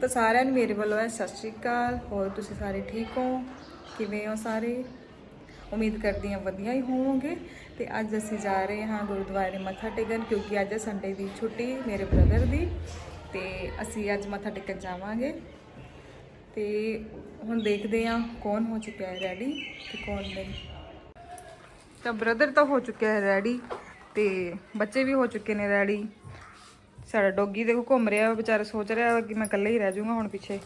ਤਾਂ ਸਾਰਿਆਂ ਨੂੰ ਮੇਰੇ ਵੱਲੋਂ ਹੈ ਸਤਿ ਸ਼੍ਰੀ ਅਕਾਲ। ਹੋਰ ਤੁਸੀਂ ਸਾਰੇ ਠੀਕ ਹੋ? ਕਿਵੇਂ ਹੋ ਸਾਰੇ? ਉਮੀਦ ਕਰਦੀ ਹਾਂ ਵਧੀਆ ਹੀ ਹੋਵੋਗੇ। ਤੇ ਅੱਜ ਅਸੀਂ ਜਾ ਰਹੇ ਹਾਂ ਗੁਰਦੁਆਰੇ ਮੱਥਾ ਟੇਕਣ ਕਿਉਂਕਿ ਅੱਜ ਸੰਡੇ ਦੀ ਛੁੱਟੀ ਮੇਰੇ ਬ੍ਰਦਰ ਦੀ। ਤੇ ਅਸੀਂ ਅੱਜ ਮੱਥਾ ਟੇਕਣ ਜਾਵਾਂਗੇ। ਤੇ ਹੁਣ ਦੇਖਦੇ ਹਾਂ ਕੌਣ ਹੋ ਚੁੱਕਿਆ ਹੈ ਰੈਡੀ ਤੇ ਕੌਣ ਨਹੀਂ। ਤਾਂ ਬ੍ਰਦਰ ਤਾਂ ਹੋ ਚੁੱਕਿਆ ਹੈ ਰੈਡੀ ਤੇ ਬੱਚੇ ਵੀ ਹੋ ਚੁੱਕੇ ਨੇ ਰੈਡੀ ਸਾਡਾ ਡੋਗੀ ਦੇਖੋ ਘੁੰਮ ਰਿਹਾ ਵਾ, ਵਿਚਾਰਾ ਸੋਚ ਰਿਹਾ ਵਾ ਕਿ ਮੈਂ ਇਕੱਲੇ ਹੀ ਰਹਿ ਜਾਊਂਗਾ ਹੁਣ ਪਿੱਛੇ।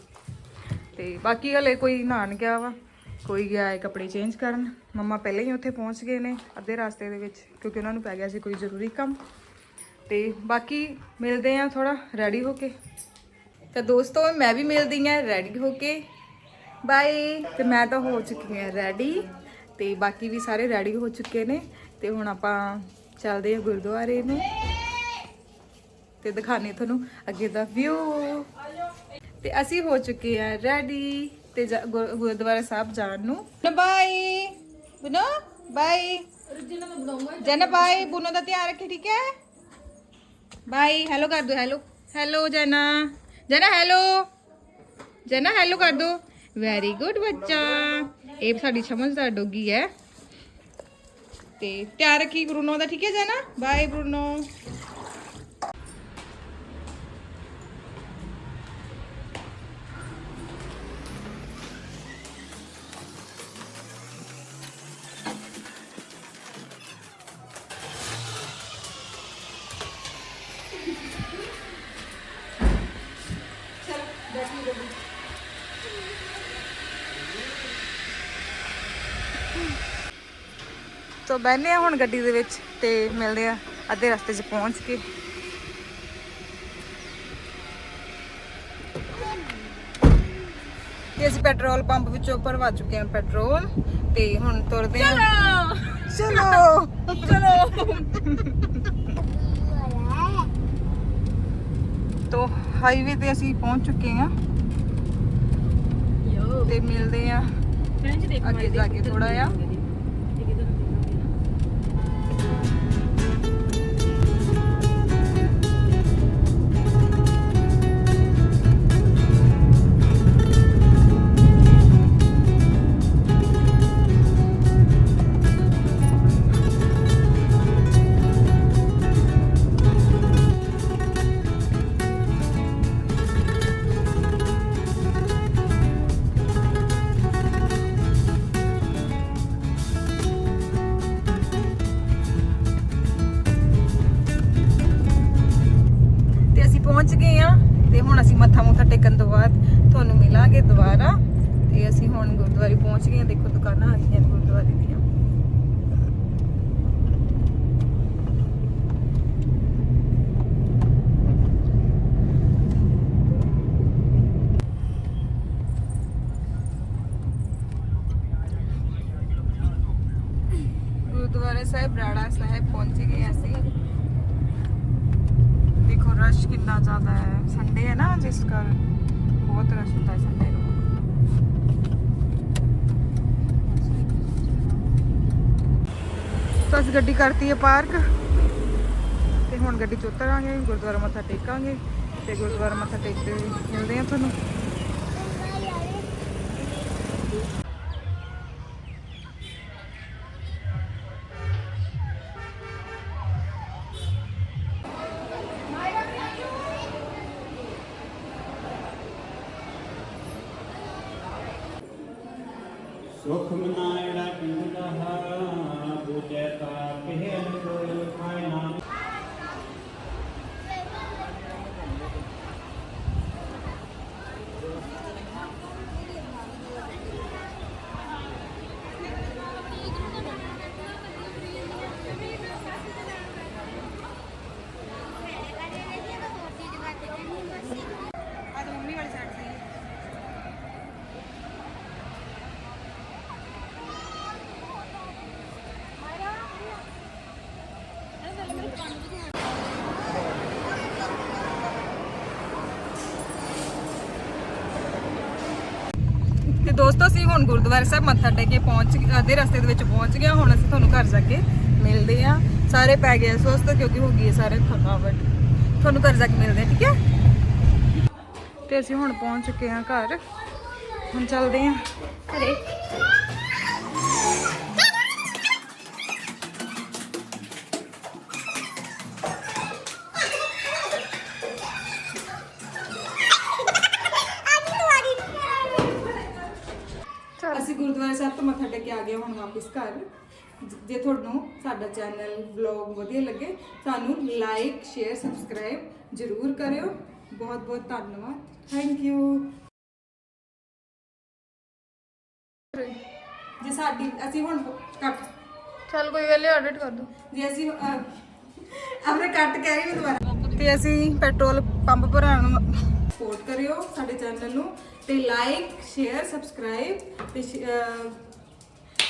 ਤੇ ਬਾਕੀ ਹਲੇ ਕੋਈ ਨਹਾਣ ਗਿਆ ਵਾ ਕੋਈ ਗਿਆ ਹੈ ਕੱਪੜੇ ਚੇਂਜ ਕਰਨ। ਮੰਮਾ ਪਹਿਲਾਂ ਹੀ ਉੱਥੇ ਪਹੁੰਚ ਗਏ ਨੇ ਅੱਧੇ ਰਸਤੇ ਦੇ ਵਿੱਚ ਕਿਉਂਕਿ ਉਹਨਾਂ ਨੂੰ ਪੈ ਗਿਆ ਸੀ ਕੋਈ ਜ਼ਰੂਰੀ ਕੰਮ। ਤੇ ਬਾਕੀ ਮਿਲਦੇ ਆ ਥੋੜਾ ਰੈਡੀ ਹੋ ਕੇ। ਤਾਂ ਦੋਸਤੋ ਮੈਂ ਵੀ ਮਿਲਦੀ ਆ ਰੈਡੀ ਹੋ ਕੇ। ਬਾਏ ਤੇ ਮੈਂ ਤਾਂ ਹੋ ਚੁੱਕੀ ਹਾਂ ਰੈਡੀ ਤੇ ਬਾਕੀ ਵੀ ਸਾਰੇ ਰੈਡੀ ਹੋ ਚੁੱਕੇ ਨੇ। ਤੇ ਹੁਣ ਆਪਾਂ ਚੱਲਦੇ ਆ ਗੁਰਦੁਆਰੇ ਨੂੰ। ਤੇ ਦਿਖਾਣੇ ਤੁਹਾਨੂੰ ਅੱਗੇ ਦਾ ਵਿਊ ਤੇ ਅਸੀਂ ਹੋ ਚੁੱਕੇ ਆ ਰੈਡੀ ਤੇ ਗੁਰਦੁਆਰਾ ਸਾਹਿਬ ਜਾਣ ਨੂੰ। ਬਾਈ, ਬੁਨੋ ਬਾਈ। ਜਨ ਬਾਈ, ਬੁਨੋ ਦਾ ਧਿਆਨ ਰੱਖੀ, ਠੀਕ ਹੈ? ਬਾਈ ਹੈਲੋ ਕਰ ਦੋ ਹੈਲੋ ਹੈਲੋ ਜਨਾ। ਜਨਾ ਹੈਲੋ ਜਨਾ ਹੈਲੋ ਕਰ ਦੋ। ਵੈਰੀ ਗੁੱਡ ਬੱਚਾ। ਇਹ ਸਾਡੀ ਸਮਝਦਾਰ ਡੋਗੀ ਹੈ। ਤੇ ਧਿਆਨ ਰੱਖੀ ਬਰੂਨੋ ਦਾ, ਠੀਕ ਹੈ ਜਨਾ? ਬਾਈ ਬਰੂਨੋ ਸੋ ਬੈਠਨੇ ਆ ਹੁਣ ਗੱਡੀ ਦੇ ਵਿੱਚ ਤੇ ਮਿਲਦੇ ਆ ਅੱਧੇ ਰਸਤੇ 'ਚ ਪਹੁੰਚ ਕੇ। ਤੇ ਅਸੀਂ ਪੈਟਰੋਲ ਪੰਪ ਵਿੱਚੋਂ ਭਰਵਾ ਚੁੱਕੇ ਹਾਂ ਪੈਟਰੋਲ ਤੇ ਹੁਣ ਤੁਰਦੇ ਆ ਚਲੋ! ਚਲੋ! ਤੋ ਹਾਈਵੇ ਤੇ ਅਸੀਂ ਪਹੁੰਚ ਚੁੱਕੇ ਹਾਂ। ਤੇ ਮਿਲਦੇ ਆ ਅੱਗੇ ਜਾ ਕੇ ਥੋੜਾ ਆ ਅਸੀਂ ਮੱਥਾ ਮੁੱਥਾ ਟੇਕਣ ਤੋਂ ਬਾਅਦ ਤੁਹਾਨੂੰ ਮਿਲਾਂਗੇ ਦੁਬਾਰਾ ਤੇ ਅਸੀਂ ਹੁਣ ਗੁਰਦੁਆਰੇ ਪਹੁੰਚ ਗਏ ਆ ਦੇਖੋ ਦੁਕਾਨਾਂ ਆ ਗਈਆਂ ਗੁਰਦੁਆਰੇ ਦੀਆਂ। ਗੁਰਦੁਆਰਾ ਸਾਹਿਬ ਰਾੜਾ ਸਾਹਿਬ ਪਹੁੰਚ ਗਏ ਅਸੀਂ। ਰਸ਼ ਕਿੰਨਾ ਜ਼ਿਆਦਾ ਹੈ? ਸੰਡੇ ਹੈ ਨਾ, ਜਿਸ ਕਰ ਬਹੁਤ ਰਸ਼ ਹੁੰਦਾ ਹੈ ਸੰਡੇ ਨੂੰ। ਤਾਂ ਅਸੀਂ ਗੱਡੀ ਕਰਤੀ ਹੈ ਪਾਰਕ ਤੇ ਹੁਣ ਗੱਡੀ ਚ ਉਤਰਾਂਗੇ ਗੁਰਦੁਆਰਾ ਮੱਥਾ ਟੇਕਾਂਗੇ, ਤੇ ਗੁਰਦੁਆਰਾ ਮੱਥਾ ਟੇਕਦੇ ਹੋਏ ਮਿਲਦੇ ਆ ਤੁਹਾਨੂੰ। सुख मनायण पिंडह पूजता पिहल ਤੇ ਦੋਸਤੋ, ਅਸੀਂ ਹੁਣ ਗੁਰਦੁਆਰਾ ਸਾਹਿਬ ਮੱਥਾ ਟੇਕ ਕੇ ਪਹੁੰਚ ਅੱਧੇ ਰਸਤੇ ਦੇ ਵਿੱਚ ਪਹੁੰਚ ਗਏ ਹਾਂ। ਹੁਣ ਅਸੀਂ ਤੁਹਾਨੂੰ ਘਰ ਜਾ ਕੇ ਮਿਲਦੇ ਆ ਸਾਰੇ ਪੈ ਗਏ ਆ ਸੁਸਤ ਕਿਉਂਕਿ ਹੋ ਗਈ ਹੈ ਸਾਰੇ ਥਕਾਵਟ। ਤੁਹਾਨੂੰ ਘਰ ਜਾ ਕੇ ਮਿਲਦੇ ਆ ਠੀਕ ਹੈ? ਤੇ ਅਸੀਂ ਹੁਣ ਪਹੁੰਚ ਚੁੱਕੇ ਹਾਂ ਘਰ। ਹੁਣ ਚੱਲਦੇ ਹਾਂ। ਘਰੇ ਅਸੀਂ ਗੁਰਦੁਆਰਾ ਸਾਹਿਬ ਤੋਂ ਮੱਥਾ ਟੇਕ ਕੇ ਆ ਗਏ ਹੁਣ ਵਾਪਸ ਘਰ। ਜ- ਤੁਹਾਨੂੰ ਸਾਡਾ ਚੈਨਲ ਵਲੌਗ ਵਧੀਆ ਲੱਗੇ ਸਾਨੂੰ ਲਾਈਕ ਸ਼ੇਅਰ ਸਬਸਕ੍ਰਾਈਬ ਜ਼ਰੂਰ ਕਰਿਓ। ਬਹੁਤ ਬਹੁਤ ਧੰਨਵਾਦ। ਥੈਂਕ ਯੂ ਜੇ ਸਾਡੀ ਅਸੀਂ ਹੁਣ ਕੱਟ ਚੱਲ ਕੋਈ ਗੱਲ ਨਹੀਂ ਆਡਿਟ ਕਰ ਦੋ। ਜੇ ਅਸੀਂ ਅਹ, ਆਪਣੇ ਕੱਟ ਕਹਿ ਰਹੀ ਹਾਂ ਦੁਬਾਰਾ। ਤੇ ਅਸੀਂ ਪੈਟਰੋਲ ਪੰਪ ਭਰਾਉਣ ਨੂੰ ਸਪੋਰਟ ਕਰਿਓ ਸਾਡੇ ਚੈਨਲ ਨੂੰ ਤੇ ਲਾਈਕ ਸ਼ੇਅਰ ਸਬਸਕ੍ਰਾਈਬ ਤੇ ਸ਼- ਅਹ,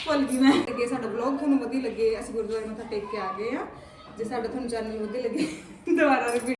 ਭੁੱਲ ਗਈ ਮੈਂ। ਅੱਗੇ ਸਾਡਾ ਵਲੌਗ ਤੁਹਾਨੂੰ ਵਧੀਆ ਲੱਗੇ ਅਸੀਂ ਗੁਰਦੁਆਰੇ ਮੱਥਾ ਟੇਕ ਕੇ ਆ ਗਏ ਆ। ਜੇ ਸਾਡਾ ਤੁਹਾਨੂੰ ਚੈਨਲ ਵਧੀਆ ਲੱਗੇ ਦੁਬਾਰਾ ਰਿਪੀਟ